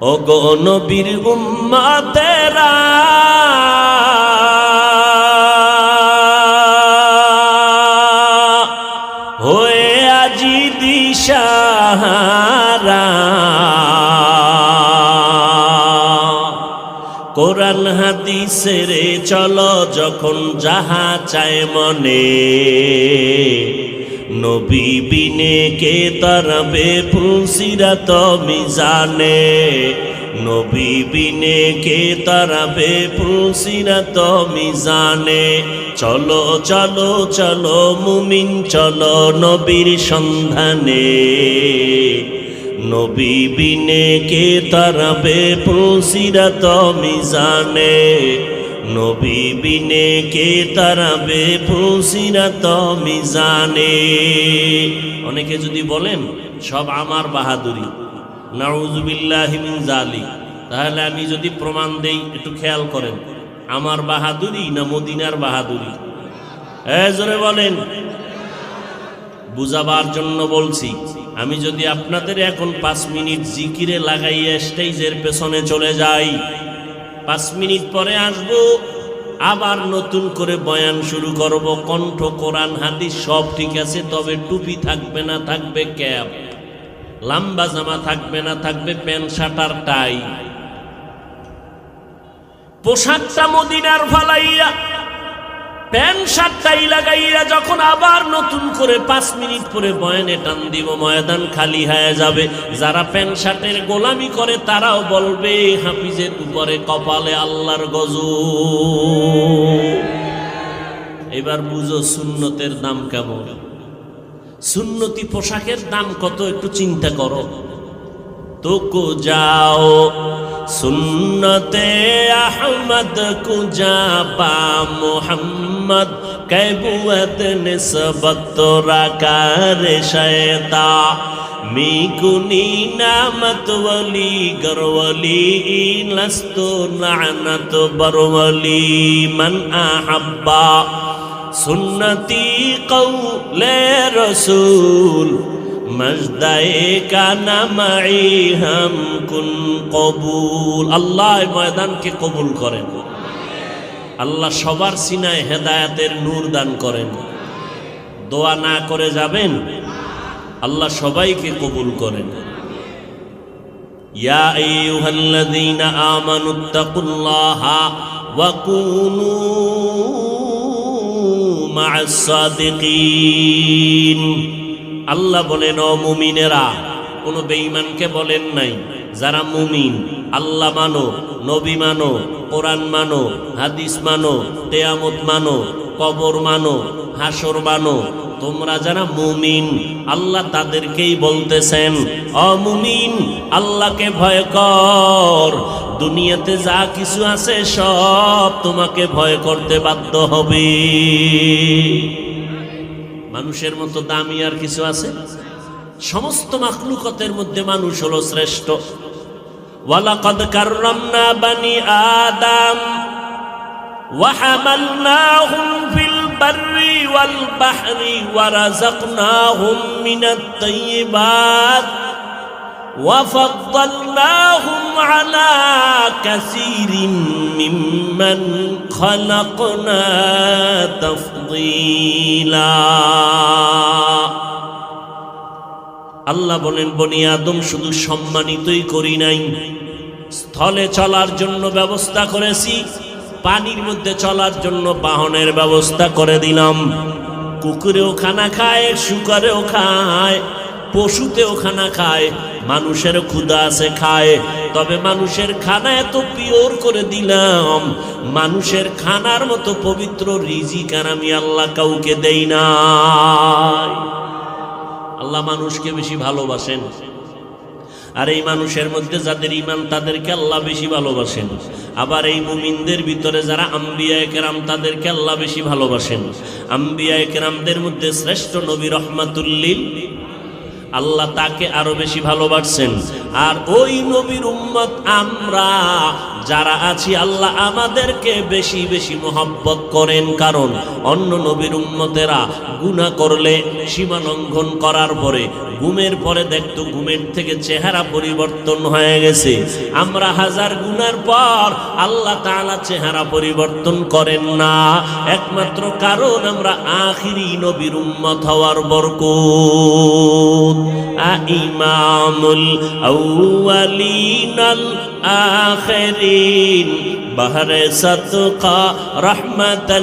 ও গো নবীর উম্মাতেরা। হয়ে আজি দিশাহারা। কোরআন হাদিসের চলো যখন যাহা চায় মনে। নবী বিনে কে তরবে ফুলসিরাত মিজানে? নবী বিনে কে তরবে ফুলসিরাত মিজানে? চলো চলো চলো, মুমিন, চলো নবীর সন্ধানে। নবী বিনে কে তরবে ফুলসিরাত মিজানে? নবী বিনে কে তারাবে ফুসিরাত মিজানে অনেকে যদি বলেন, সব আমার বাহাদুরি নাউজুবিল্লাহ মিন জালি তাহলে আমি যদি প্রমাণ দেই, একটু খেয়াল করেন, আমার বাহাদুরি না মদিনার বাহাদুরি? এ, জোরে বলেন। বুঝাবার জন্য বলছি, আমি যদি আপনাদের এখন পাঁচ মিনিট জিকিরে লাগাইয়া স্টেজের পেছনে চলে যাই পাঁচ মিনিট পরে আসব। আবার নতুন করে বয়ান শুরু করব। কণ্ঠ, কোরআন, হাদিস সব ঠিক আছে, তবে টুপি থাকবে না, থাকবে ক্যাপ। লাম্বা জামা থাকবে না, থাকবে প্যান্ট শার্ট আর টাই। পোশাকটা মদিনার ফালাইয়া প্যান্ট শার্টটাই লাগাইয়া যখন আবার নতুন করে পাঁচ মিনিট পরে বয়ানে টান দিব, ময়দান খালি হয়ে যাবে। যারা প্যান্ট শার্টের গোলামি করে, তারাও বলবে, হাফিজের উপরে কপালে আল্লাহর গজ এবার বুঝো সুন্নতের দাম কেমন। সুন্নতি পোশাকের দাম কত, একটু চিন্তা করো। তোকো যাও। সুন্নতে আহমদ কুজাপা মোহাম্মদ, কৈবুয়ত নিসবত তোরা কার শয়তা? মিকুনি নামত ওলি গরওলি লস্তু লানত বরওলি মন আহাব্বা। সুন্নতি কৌলে রসূল আল্লাহ ময়দানকে কবুল করেন। আল্লাহ সবার সিনায় হেদায়াতের নূর দান করেন। দোয়া না করে যাবেন, আল্লাহ সবাইকে কবুল করেন। ইয়া আইয়ুহাল্লাযীনা আমানুত্তাকুল্লাহা ওয়া কুনু মা'আস আল্লাহ বলেন, ও মুমিনেরা, কোনো বেঈমানকে বলেন নাই, যারা মুমিন। আল্লাহ মানো, নবী মানো, কোরআন মানো, হাদিস মানো তেয়ামত মানো, কবর মানো হাসর মানো। তোমরা যারা মুমিন, আল্লাহ তাদেরকেই বলতেছেন অমুমিন আল্লাহকে ভয় কর। দুনিয়াতে যা কিছু আছে সব তোমাকে ভয় করতে বাধ্য হবে। মানুষের মতো দামি আর কিছু আছে সমস্ত মাখলুকতের মধ্যে মানুষ হলো শ্রেষ্ঠ ওয়ালাকাদ কাররামনা বানি আদম وحملناهم في البر والبحر ورزقناهم من الطيبات وفضلناهم على كثير ممن خلقنا تفضيلا আল্লাহ বলেন বনি আদম শুধু সম্মানিতই করি নাই স্থলে চলার জন্য ব্যবস্থা করেছি পানির মধ্যে চলার জন্য বাহনের ব্যবস্থা করে দিলাম কুকুরেও খানা খায় শুকরেও খায় পশুতেও খানা খায়, মানুষের ক্ষুদা আছে খায়। তবে মানুষের খানা এত পিওর করে দিলাম, মানুষের খানার মতো পবিত্র রিজিক আর আমি আল্লাহ কাউকে দেই না আল্লাহ মানুষকে বেশি ভালোবাসেন। আর এই মানুষের মধ্যে যাদের ইমান তাদেরকে আল্লাহ বেশি ভালোবাসেন। আবার এই মুমিনদের ভিতরে যারা আম্বিয়া একরাম তাদেরকে আল্লাহ বেশি ভালোবাসেন। আম্বিয়া একরামদের মধ্যে শ্রেষ্ঠ নবী রহমাতুল্লিল আল্লাহ তাকে আরও বেশি ভালোবাসছেন। আর ওই নবীর উম্মত আমরা যারা আছি, আল্লাহ আমাদেরকে বেশি বেশি মোহাব্বত করেন। কারণ অন্য নবীর উম্মতেরা গুনাহ করলে, সীমা লঙ্ঘন করার পরে ঘুমের পরে দেখতো ঘুমের থেকে চেহারা পরিবর্তন হয়ে গেছে। আমরা হাজার গুনার পর আল্লাহ তাআলা চেহারা পরিবর্তন করেন না। একমাত্র কারণ আমরা আখিরি নবীর উম্মত হওয়ার বরকত। আ ইমামুল الآخرين بهر صدقة رحمة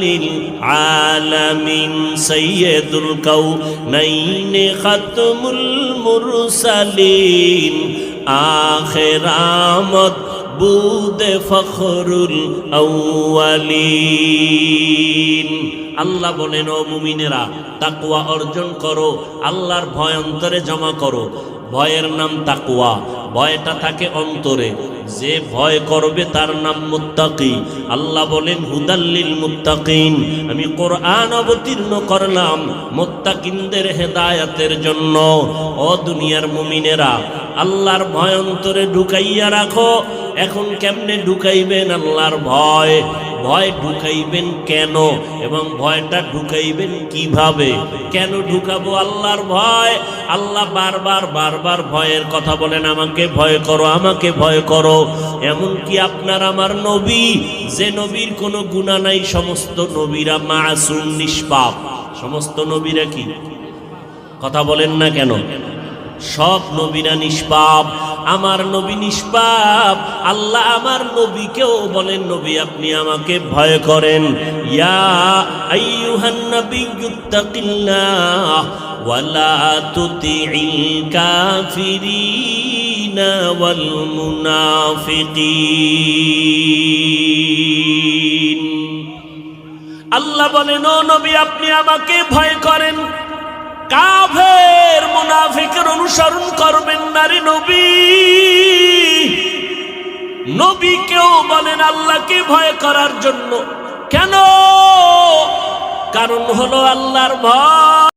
للعالمين. سيد الكونين ختم المرسلين. آخر آمد بود فخر الأولين. আল্লাহ বলেন, ও মুমিনেরা তাকুয়া অর্জন করো, আল্লাহর ভয় অন্তরে জমা করো। ভয়ের নাম তাকুয়া ভয়টা থাকে অন্তরে। যে ভয় করবে তার নাম মুত্তাকি। আল্লাহ বলেন হুদাল্লিল মুত্তাকিন। আমি কোরআন অবতীর্ণ করলাম মুত্তাকিনদের হেদায়াতের জন্য। ও দুনিয়ার মুমিনেরা, আল্লাহর ভয় অন্তরে ঢুকাইয়া রাখো। এখন কেমনে ঢুকাইবেন আল্লাহর ভয়? ভয় ঢুকাইবেন কেন? এবং ভয়টা ঢুকাইবেন কীভাবে? কেন ঢুকাবো আল্লাহর ভয়? আল্লাহ বারবার বারবার ভয়ের কথা বলেন, আমাকে ভয় করো, আমাকে ভয় করো। এমন কি আপনার আমার নবী, যে নবীর কোনো গুণা নাই, সমস্ত নবীরা মাসুম, নিষ্পাপ। সমস্ত নবীরা কি? কথা বলেন না কেন? সব নবীরা নিষ্পাপ। আমার নবী নিষ্পাপ। আল্লাহ আমার নবীকেও বলেন, নবী, আপনি আমাকে ভয় করেন। ইয়া ওয়ালা আল্লাহ বলেন, ও নবী, আপনি আমাকে ভয় করেন। কাফের মুনাফিকের অনুসরণ করবেন নারী নবী। নবী কেউ বলেন আল্লাহকে ভয় করার জন্য। কেন? কারণ হলো আল্লাহর ভয়।